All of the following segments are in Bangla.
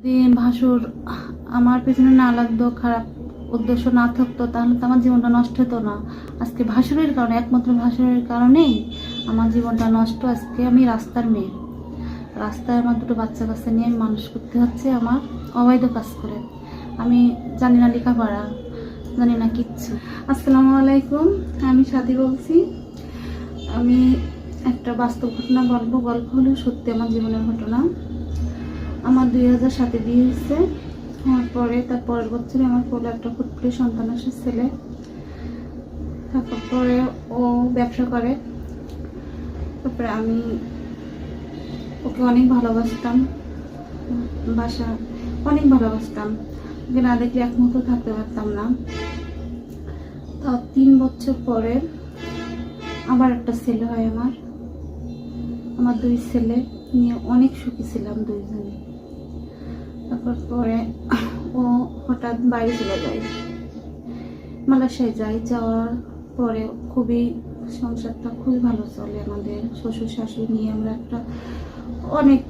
ভাসুর, আমার পেছনে না লাগতো খারাপ উদ্দেশ্য না থাকতো, তাহলে তো আমার জীবনটা নষ্ট হতো না। আজকে ভাসুরের কারণে, একমাত্র ভাসুরের কারণেই আমার জীবনটা নষ্ট। আজকে আমি রাস্তার মেয়ে। রাস্তায় আমার দুটো বাচ্চা কাচ্চা নিয়ে মানুষ করতে হচ্ছে আমার অবৈধ কাজ করে। আমি জানি না লেখাপড়া, জানি না কিচ্ছু। আসসালামু আলাইকুম, আমি সাথী বলছি। আমি একটা বাস্তব ঘটনা, গল্প গল্প হলো সত্যি আমার জীবনের ঘটনা। আমার দুই হাজার সাতে বিয়ে হয়েছে। হওয়ার পরে তার পরের বছরে আমার কোলে একটা ফুটফুটে সন্তান আসে ছেলে। তারপরে ও ব্যবসা করে। তারপরে আমি ওকে অনেক ভালোবাসতাম। বাসা অনেক ভালোবাসতাম। ওকে না দেখলে এক মুহূর্ত থাকতে পারতাম না। তাও তিন বছর পরে আবার একটা ছেলে হয় আমার। আমার দুই ছেলে নিয়ে অনেক সুখী ছিলাম দুইজনে। তারপর পরে ও হঠাৎ বাড়ি চলে যায়। মালয়েশিয়ায় যাই যাওয়ার পরে খুবই সংসারটা খুবই ভালো চলে। আমাদের শ্বশুর শাশুড়ি নিয়ে আমরা একটা অনেক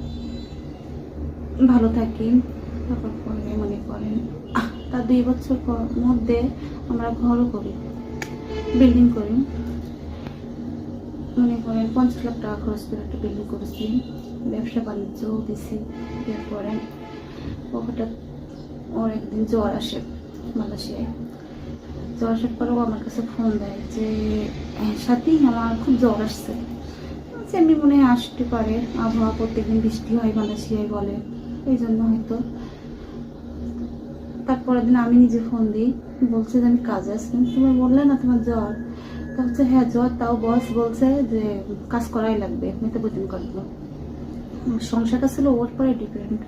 ভালো থাকি। তারপর পরে মনে করেন তার দুই বছর মধ্যে আমরা ঘরও করি বিল্ডিং করি। মনে করেন পঞ্চাশ লাখ টাকা খরচ করে একটা বিল্ডিং করেছি। ব্যবসা বাণিজ্যও দিছি। এরপরে হঠাৎ জ্বর আসে মালয়েশিয়ায়। জ্বর আসার আমার কাছে ফোন দেয় যে "হ্যাঁ, সাথী আমার খুব জ্বর আসছে। মনে হয় আসতে পারে আবহাওয়া প্রত্যেকদিন বৃষ্টি হয় মালয়েশিয়ায় বলে। এই জন্য হয়তো। তারপরের দিন আমি নিজে ফোন দিই বলছে যে আমি কাজে আসলাম তোমার বললে না তোমার জ্বর? তা হচ্ছে হ্যাঁ জ্বর তাও বস বলছে যে কাজ করাই লাগবে মেতে বেতন কাটবো সংসারটা ছিল ওর পরে ডিপেন্ড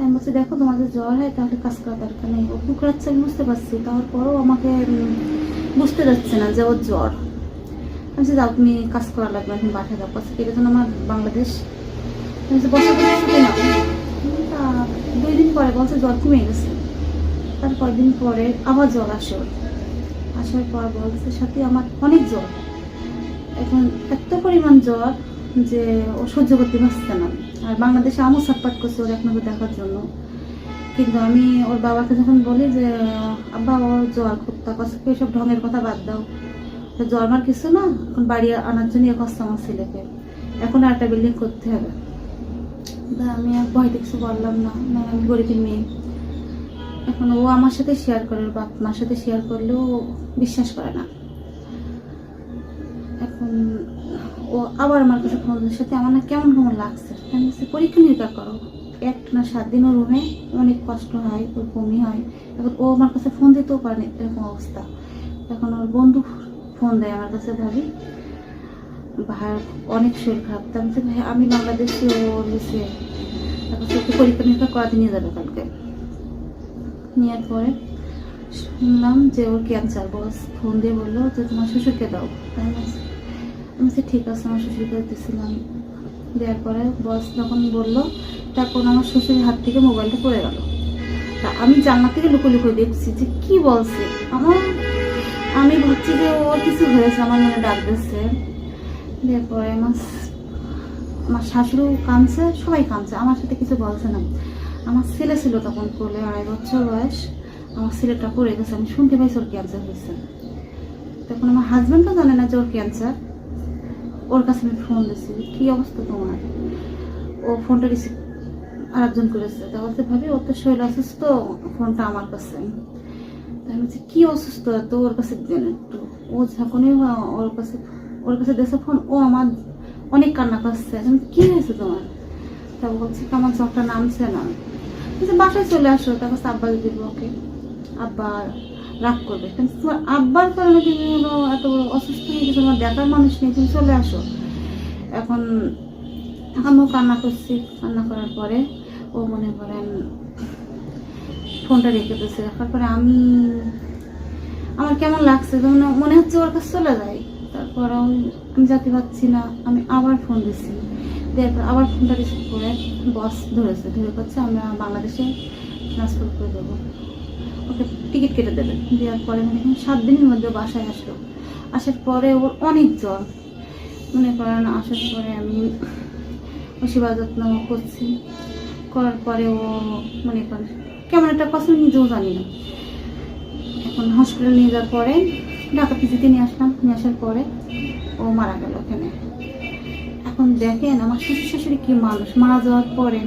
আমি বলছি, দেখো, তোমাদের জ্বর হয়, তাহলে কাজ করা দরকার নেই। ও কুকরাচ্ছে আমি বুঝতে পারছি। তারপরেও আমাকে বুঝতে যাচ্ছে না যে ওর জ্বর। আমি বলছি, যাও, তুমি কাজ করা লাগবে, এখন বাসায় যাও। কাছে জন্য আমার বাংলাদেশ। দুই দিন পরে। বলছে, জ্বর কমে গেছে। তারপর দিন পরে আবার জ্বর আসে ওর। আসার পর বলছে, সাথে, আমার অনেক জ্বর। এখন এত পরিমাণ জ্বর যে ও সহ্য করতে পারছে না। আর বাংলাদেশে আমও সাপোর্ট করছে ওর নজর দেখার জন্য। কিন্তু আমি ওর বাবাকে যখন বলি যে, আব্বা ওর জ্বর খুব তারপর সব ঢঙের কথা বাদ দাও। তো জ্বর আমার কিছু না, এখন বাড়ি আনার জন্য কষ্ট আমার ছেলেকে। এখন আর একটা বিল্ডিং করতে হবে। আমি আর ভয়তে কিছু বললাম না না, আমি গরিবের মেয়ে। এখন ও আমার সাথে শেয়ার করে বাপ মার সাথে শেয়ার করলেও বিশ্বাস করে না। এখন ও আবার আমার কাছে ফোন সাথে আমার না কেমন কেমন লাগছে? বলছি পরীক্ষা নিরীক্ষা করো। এক না সাত দিন ওর রুমে অনেক কষ্ট হয় ওর বমি হয়। এখন ও আমার কাছে ফোন দিতেও পারে এরকম অবস্থা। এখন ওর বন্ধু ফোন দেয় আমার কাছে ভাবি ভাই অনেক শরীর খারাপ। তা আমি বলছি, ভাই আমি বাংলাদেশে ওর হচ্ছে তারপর ওকে পরীক্ষা নিরীক্ষা করাতে নিয়ে যাবে কালকে। নেওয়ার পরে শুনলাম যে ওর ক্যান্সার বস ফোন দিয়ে বলল যে তোমার শ্বশুরকে দাও। আমি বলছি, ঠিক আছে আমার শ্বশুরকে দিয়েছিলাম দেওয়ার পরে বস যখন বলল তখন আমার শ্বশুরের হাত থেকে মোবাইলটা পড়ে গেল। তা আমি জানলা থেকে লুকো লুকো দেখছি যে কি বলছে। আমার, আমি ভাবছি যে ওর কিছু হয়েছে, আমার মনে ডাক দিচ্ছে। দেওয়ার পরে আমার আমার শাশুড়িও কাঁদছে, সবাই কাঁদছে, আমার সাথে কিছু বলছে না। আমার ছেলে ছিল তখন কোলে আড়াই বছর বয়স, আমার ছেলেটা পড়ে গেছে, আমি শুনতে পাইছি ওর ক্যান্সার হয়েছে। তখন আমার হাজব্যান্ডও জানে না যে ওর ক্যান্সার ওর কাছে আমি ফোন দিয়েছি কি অবস্থা তোমার? ও ফোনটা রিসিভ আরেকজন করেছে, তা বলতে ভাবি, ওর তো শরীর অসুস্থ ফোনটা আমার কাছে। আমি বলছি, কি অসুস্থ তো ওর কাছে দেন একটু। ও যখনই ওর কাছে ওর কাছে দেশে ফোন ও আমার অনেক কান্না করছে। আমি কি হয়েছে তোমার? তা বলছি, আমার জ্বরটা নামছে না। বাসায় চলে আসো, তারপর আব্বা দিব, ওকে। আব্বা রাগ করবে। কিন্তু তোমার আব্বার কারণে তুমি হলো এত অসুস্থ হয়ে গেছো, তোমার দেখার মানুষ নেই, তুমি চলে আসো। এখন আমিও কান্না করছি, কান্না করার পরে ও মনে করেন ফোনটা রেখে দিয়েছে, রাখার পরে আমি, আমার কেমন লাগছে যেমন মনে হচ্ছে ওর কাছে চলে যাই তারপর আমি যেতে পারছি না, আমি আবার ফোন দিচ্ছি। পর আবার ফোনটা রিসিভ করে বস ধরেছে, ধরে করছে আমরা বাংলাদেশে ট্রান্সফার করে দেবো। ওকে টিকিট কেটে দেবে। দেওয়ার পরে মানে এখন সাত দিনের মধ্যে বাসায় আসলো। আসার পরে ওর অনেক জ্বর। মনে করেন আসার পরে আমি ও সেবা যত্ন করছি। করার পরে ও মনে করেন কেমন একটা কথা নিজেও জানি না। এখন হসপিটাল নিয়ে যাওয়ার পরে ঢাকা পিজিতে নিয়ে আসলাম। নিয়ে আসার পরে ও মারা গেল ওখানে। এখন দেখেন আমার শ্বশুর শাশুড়ি কি মানুষ। মারা যাওয়ার পরে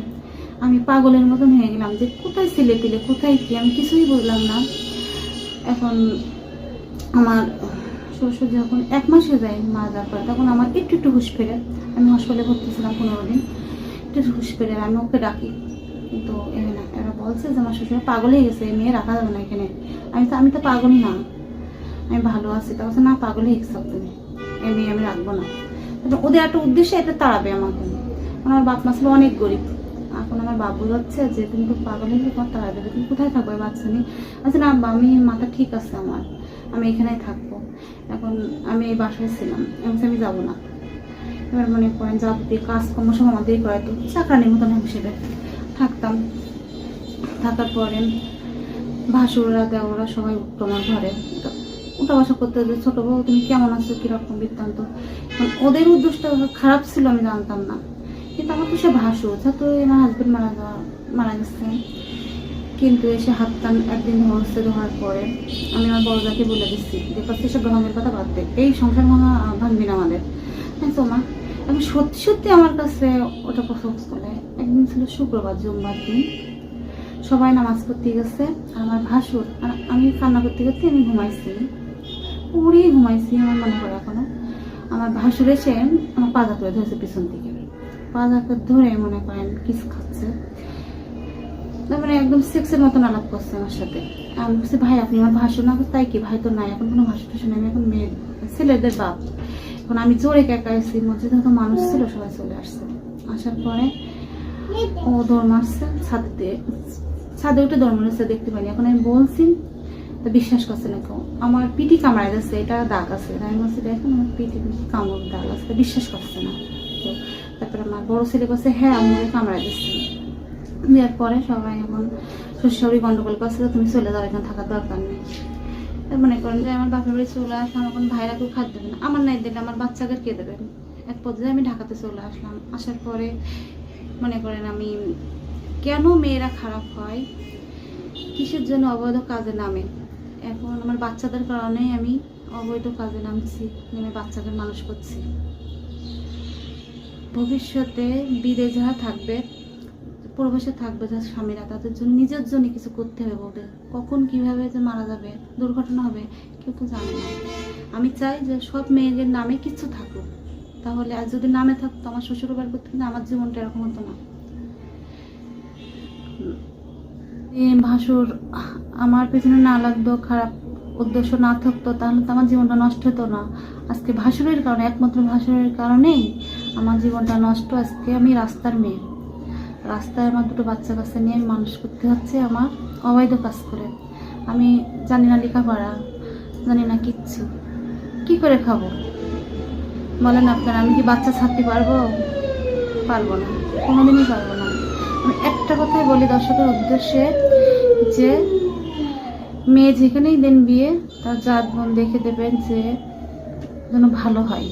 আমি পাগলের মতন হয়ে গেলাম যে কোথায় ছেলে পেলে, কোথায় কি? আমি কিছুই বুঝলাম না। এখন আমার শ্বশুর যখন এক মাসে যায় মারা যাওয়ার পরে, তখন আমার একটু একটু হুশ ফেরে। আমি হসপিটালে ভর্তি ছিলাম পনেরো দিন। একটু হুশ ফেরে, আমি ওকে ডাকি। কিন্তু এখানে এরা বলছে যে আমার শ্বশুর পাগল হয়ে গেছে মেয়ে রাখা যাবে না এখানে। আমি তো আমি তো পাগল না। আমি ভালো আছি। তা বলছে, না পাগল হয়ে গেছে তুমি। এই মেয়ে আমি রাখব না। ওদের একটা উদ্দেশ্যে এটা তাড়াবে আমাকে। আমার বাপ মা ছিল অনেক গরিব। এখন আমার বাবু যাচ্ছে যে তুমি তো পাগল গেলে তোমার তাড়াবে তুমি কোথায় থাকবে বাচ্চা নিয়ে আচ্ছা না আমি মাথা ঠিক আছে আমার আমি এখানেই থাকব। এখন আমি এই বাসায় ছিলাম বলছি, আমি যাব না। এবার মনে করেন যাবতীয় কাজকর্ম সব আমাদেরই করাতো চাকরানির মতন হিসেবে। থাকতাম। থাকার পরে ভাসুররা দেওরা সবাই উঠতো আমার ঘরে। উঠা বসা করতে ছোট বউ তুমি কেমন আছো? কীরকম বৃত্তান্ত? এখন ওদের উদ্দেশ্যটা খারাপ ছিল আমি জানতাম না। কিন্তু আমার তো সে ভাসুর যেহেতু আমার হাজবেন্ড মারা যাওয়া মারা গেছে। কিন্তু এসে হাত টান একদিন হচ্ছে ধরার পরে, আমি আমার বড়দাকে বলে দিচ্ছি, যে পাশে ভাঙের কথা বাদ দে। এই সংসার ভাঙা ভাঙবি না আমাদের। হ্যাঁ তোমা আমি সত্যি সত্যি আমার কাছে ওটা পছন্দ করে একদিন ছিল শুক্রবার জুম্বার দিন। সবাই নামাজ পড়তে গেছে আমার ভাসুর, আর আমি কান্না করতে গেছি আমি ঘুমাইছি। পুরি ঘুমাইছি আমার মনে পড়ে এখনও। আমার ভাসুর এসে আমার পাজা করে ধরেছে পিছন থেকে পাজাকে ধরে মনে করেন কিস খাচ্ছে। তারপরে একদম সেক্সের মতন আলাপ করছে আমার সাথে। আমি বলছি, ভাই, আপনি আমার ভাসুর না তাই কি? ভাই তো নাই, এখন কোনো আমি এখন মেয়ে, ছেলেদের বাপ। এখন আমি জোরে একা এসেছি মসজিদে হয়তো মানুষ ছিল, সবাই চলে আসছে। আসার পরে ও দৌড় মারছে, ছাদে ছাদে উঠে দৌড় মারছে, দেখতে পাইনি। এখন আমি বলছি, তো বিশ্বাস করছে না কেউ? আমার পিটি কামড়ায় যাচ্ছে এটা দাগ আছে। আমি বলছি, দেখুন, আমার পিটি কামড়, দাগ আছে। বিশ্বাস করছে না। কেউ তারপরে আমার বড় ছেলে বলছে হ্যাঁ আমি কামড়া দিচ্ছি। দেওয়ার পরে সবাই এখন শ্বশুরি গন্ডগোল করছে যে তুমি চলে যাও, এখানে থাকার দরকার নেই। মনে করেন যে আমার বাপের বাড়ি চলে আসলাম এখন ভাইরা কেউ খাদ্য দেবে না আমার নাই দিলে আমার বাচ্চাকে কে দেবে? এক পর্যায়ে আমি ঢাকাতে চলে আসলাম। আসার পরে মনে করেন আমি, কেন মেয়েরা খারাপ হয়? কিসের জন্য অবৈধ কাজে নামে? এখন আমার বাচ্চাদের কারণেই আমি অবৈধ কাজে নামছি, নেমে বাচ্চাদের মানুষ করছি। ভবিষ্যতে বিদে যারা থাকবে পূর্বশে থাকবে, যার স্বামীরা, তাদের জন্য, নিজের জন্য কিছু করতে হবে বলতে। কখন কীভাবে যে মারা যাবে, দুর্ঘটনা হবে, কেউ তো জানে না। আমি চাই যে সব মেয়েদের নামে কিছু থাকুক। তাহলে আর যদি নামে থাকতো আমার শ্বশুর বাড়ি করতে আমার জীবনটা এরকম হতো না। ভাসুর, আমার পেছনে না লাগতো খারাপ উদ্দেশ্য না থাকতো, তাহলে তো আমার জীবনটা নষ্ট হতো না। আজকে ভাসুরের কারণে, একমাত্র ভাসুরের কারণেই আমার জীবনটা নষ্ট আজকে আমি রাস্তার মেয়ে। রাস্তায় আমার দুটো বাচ্চা কাচ্চা নিয়ে আমি মানুষ করতে হচ্ছে আমার অবৈধ কাজ করে। আমি জানি না লেখাপড়া, জানি না কিচ্ছু। কি করে খাব? বলেন আপনারা, আমি কি বাচ্চা ছাড়তে পারব? পারব না, কোনোদিনই পারব না। আমি একটা কথাই বলি দর্শকের উদ্দেশ্যে যে, মেয়ে যেখানেই দেন বিয়ে, তার জাত, বোন দেখে দেবেন যে যেন ভালো হয়।